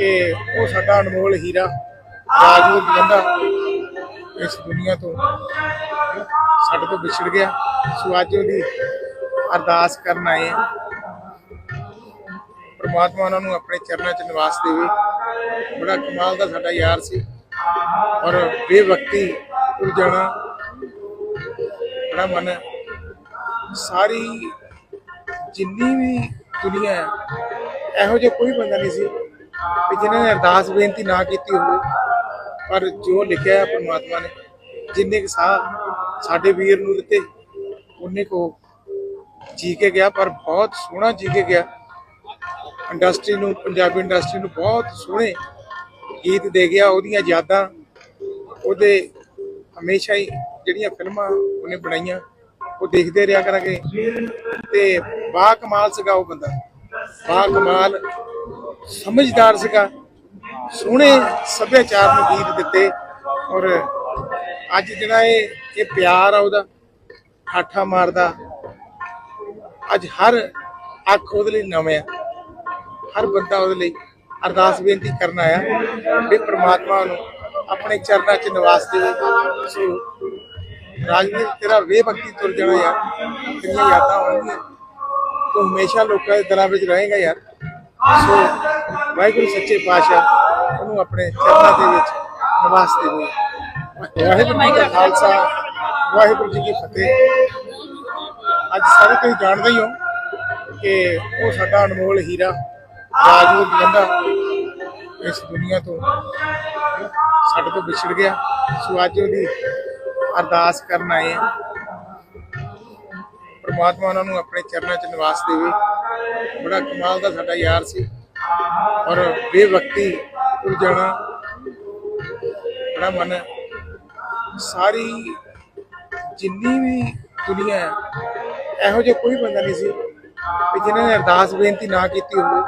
ਕਿ ਉਹ ਸਾਡਾ ਅਨਮੋਲ ਹੀਰਾ, ਰਾਜਵੀਰ ਜਲੰਧਰ ਇਸ ਦੁਨੀਆ ਤੋਂ ਸਾਡੇ ਤੋਂ ਵਿਛੜ ਗਿਆ। ਸੋ ਅੱਜ ਉਹਦੀ ਅਰਦਾਸ ਕਰਨ ਆਏ ਹਾਂ। ਪ੍ਰਮਾਤਮਾ ਉਹਨਾਂ ਨੂੰ ਆਪਣੇ ਚਰਨਾਂ 'ਚ ਨਿਵਾਸ ਦੇਵੇ। ਬੜਾ ਕਮਾਲ ਦਾ ਸਾਡਾ ਯਾਰ ਸੀ। ਔਰ ਬੇਵਕਤੀ ਉਲਝਣਾ, ਬੜਾ ਮਨ ਸਾਰੀ ਜਿੰਨੀ ਵੀ ਦੁਨੀਆ ਹੈ, ਇਹੋ ਜਿਹਾ ਕੋਈ ਬੰਦਾ ਨਹੀਂ ਸੀ। ਕਿ ਜਿਨ੍ਹਾਂ ਨੇ ਅਰਦਾਸ ਬੇਨਤੀ ਨਾ ਕੀਤੀ ਹੋਵੇ, ਪਰ ਜੋ ਲਿਖਿਆ ਹੈ ਪ੍ਰਮਾਤਮਾ ਨੇ, ਜਿੰਨੇ ਕੁ ਸਾਹ ਸਾਡੇ ਵੀਰ ਨੂੰ ਦਿੱਤੇ, ਉਹਨੇ ਕੋ ਜੀ ਕੇ ਗਿਆ, ਪਰ ਬਹੁਤ ਸੋਹਣਾ ਜੀ ਕੇ ਗਿਆ। ਇੰਡਸਟਰੀ ਨੂੰ, ਪੰਜਾਬੀ ਇੰਡਸਟਰੀ ਨੂੰ ਬਹੁਤ ਸੋਹਣੇ ਗੀਤ ਦੇ ਗਿਆ, ਉਹਦੀਆਂ ਯਾਦਾਂ, ਉਹਦੇ ਹਮੇਸ਼ਾ ਹੀ ਜਿਹੜੀਆਂ ਫਿਲਮਾਂ ਉਹਨੇ ਬਣਾਈਆਂ, ਉਹ ਦੇਖਦੇ ਰਿਹਾ ਕਰਾਂਗੇ। ਤੇ ਬਾ ਕਮਾਲ ਸੀਗਾ ਉਹ ਬੰਦਾ। ਬਾ ਕਮਾਲ ਸਮਝਦਾਰ ਸੀਗਾ, ਸੋਹਣੇ ਸੱਭਿਆਚਾਰ ਨੂੰ ਗੀਤ ਦਿੱਤੇ ਔਰ ਅੱਜ ਜਿਹੜਾ ਇਹ ਇਹ ਪਿਆਰ ਆ ਉਹਦਾ, ਠਾਠਾ ਮਾਰਦਾ, ਅੱਜ ਹਰ ਅੱਖ ਉਹਦੇ ਲਈ ਨਵੇਂ ਆ, ਹਰ ਬੰਦਾ ਉਹਦੇ ਲਈ ਅਰਦਾਸ ਬੇਨਤੀ ਕਰਨ ਆਇਆ ਵੀ ਪ੍ਰਮਾਤਮਾ ਨੂੰ ਆਪਣੇ ਚਰਨਾਂ 'ਚ ਨਿਵਾਸ ਦੇਵੇ। ਸੋ ਰਾਜਵੀਰ, ਤੇਰਾ ਵੇ ਭਗਤੀ ਤੁਰ ਜਾਣਾ ਯਾਰ ਤੇਰੀਆਂ ਯਾਦਾਂ ਹੋਣਗੀਆਂ, ਤੂੰ ਹਮੇਸ਼ਾ ਲੋਕਾਂ ਦੇ ਦਿਲਾਂ ਵਿੱਚ ਰਹੇਗਾ ਯਾਰ। ਸੋ ਵਾਹਿਗੁਰੂ ਸੱਚੇ ਪਾਤਸ਼ਾਹ ਉਹਨੂੰ ਆਪਣੇ ਚਰਨਾਂ ਦੇ ਵਿੱਚ ਨਿਵਾਸ ਦੇਵੇ ਵਾਹਿਗੁਰੂ ਜੀ ਕਾ ਖਾਲਸਾ, ਵਾਹਿਗੁਰੂ ਜੀ ਕੀ ਫਤਿਹ। ਅੱਜ ਸਾਰੇ ਤੁਸੀਂ ਜਾਣਦੇ ਹੀ ਹੋ ਕਿ ਉਹ ਸਾਡਾ ਅਨਮੋਲ ਹੀਰਾ, ਰਾਜਵੀਰ ਜਲੰਧਰ ਇਸ ਦੁਨੀਆ ਤੋਂ ਸਾਡੇ ਤੋਂ ਵਿਛੜ ਗਿਆ। ਸੋ ਅੱਜ ਉਹਦੀ ਅਰਦਾਸ ਕਰਨ ਆਏ ਆ ਪ੍ਰਮਾਤਮਾ ਉਹਨਾਂ ਨੂੰ ਆਪਣੇ ਚਰਨਾਂ 'ਚ ਨਿਵਾਸ ਦੇਵੇ। ਬੜਾ ਕਮਾਲ ਦਾ ਸਾਡਾ ਯਾਰ ਸੀ। ਔਰ ਬੇਵਕਤੀ ਉਲਝਣਾ ਬੜਾ ਮਨ ਸਾਰੀ ਜਿੰਨੀ ਵੀ ਦੁਨੀਆ ਹੈ, ਇਹੋ ਜਿਹਾ ਕੋਈ ਬੰਦਾ ਨਹੀਂ ਸੀ ਕਿ ਜਿਨ੍ਹਾਂ ਨੇ ਅਰਦਾਸ ਬੇਨਤੀ ਨਾ ਕੀਤੀ ਹੋਵੇ।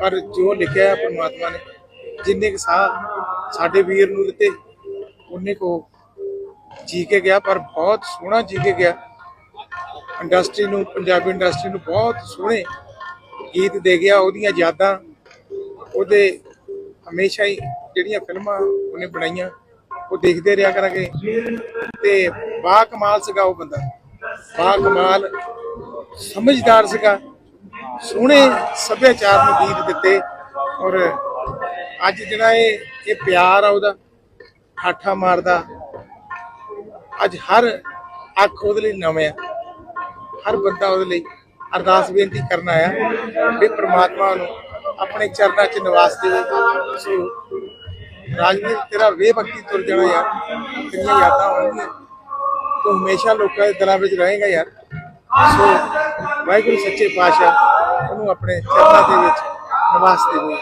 ਪਰ ਜੋ ਲਿਖਿਆ ਹੈ ਪ੍ਰਮਾਤਮਾ ਨੇ, ਜਿੰਨੇ ਕੁ ਸਾਹ ਸਾਡੇ ਵੀਰ ਨੂੰ ਦਿੱਤੇ, ਉਹਨੇ ਕੋ ਜੀ ਕੇ ਗਿਆ, ਪਰ ਬਹੁਤ ਸੋਹਣਾ ਜੀ ਕੇ ਗਿਆ। ਇੰਡਸਟਰੀ ਨੂੰ, ਪੰਜਾਬੀ ਇੰਡਸਟਰੀ ਨੂੰ ਬਹੁਤ ਸੋਹਣੇ ਗੀਤ ਦੇ ਗਿਆ, ਉਹਦੀਆਂ ਯਾਦਾਂ, ਉਹਦੇ ਹਮੇਸ਼ਾ ਹੀ ਜਿਹੜੀਆਂ ਫਿਲਮਾਂ ਉਹਨੇ ਬਣਾਈਆਂ, ਉਹ ਦੇਖਦੇ ਰਿਹਾ ਕਰਾਂਗੇ ਤੇ ਬਾ ਕਮਾਲ ਸੀਗਾ ਉਹ ਬੰਦਾ। ਬਾ ਕਮਾਲ, ਸਮਝਦਾਰ ਸੀਗਾ, ਸੋਹਣੇ ਸੱਭਿਆਚਾਰ ਨੂੰ ਗੀਤ ਦਿੱਤੇ ਔਰ ਅੱਜ ਜਿਹੜਾ ਇਹ ਇਹ ਪਿਆਰ ਆ ਉਹਦਾ, ਠਾਠਾ ਮਾਰਦਾ, ਅੱਜ ਹਰ ਅੱਖ ਉਹਦੇ ਲਈ ਨਵੇਂ ਆ। ਹਰ ਬੰਦਾ ਉਹਦੇ ਲਈ ਅਰਦਾਸ ਬੇਨਤੀ ਕਰਨ ਆਇਆ ਵੀ ਪ੍ਰਮਾਤਮਾ ਨੂੰ ਆਪਣੇ ਚਰਨਾਂ 'ਚ ਨਿਵਾਸ ਦੇਵੇ। ਸੋ ਰਾਜਵੀਰ, ਤੇਰਾ ਵੇ ਭਗਤੀ ਤੁਰ ਜਾਣਾ ਯਾਰ। ਤੇਰੀਆਂ ਯਾਦਾਂ ਹੋਣਗੀਆਂ। ਤੂੰ ਹਮੇਸ਼ਾ ਲੋਕਾਂ ਦੇ ਦਿਲਾਂ ਵਿੱਚ ਰਹੇਗਾ ਯਾਰ। ਸੋ ਵਾਹਿਗੁਰੂ ਸੱਚੇ ਪਾਤਸ਼ਾਹ ਉਹਨੂੰ ਆਪਣੇ ਚਰਨਾਂ ਦੇ ਵਿੱਚ ਨਿਵਾਸ ਦੇਵੇ।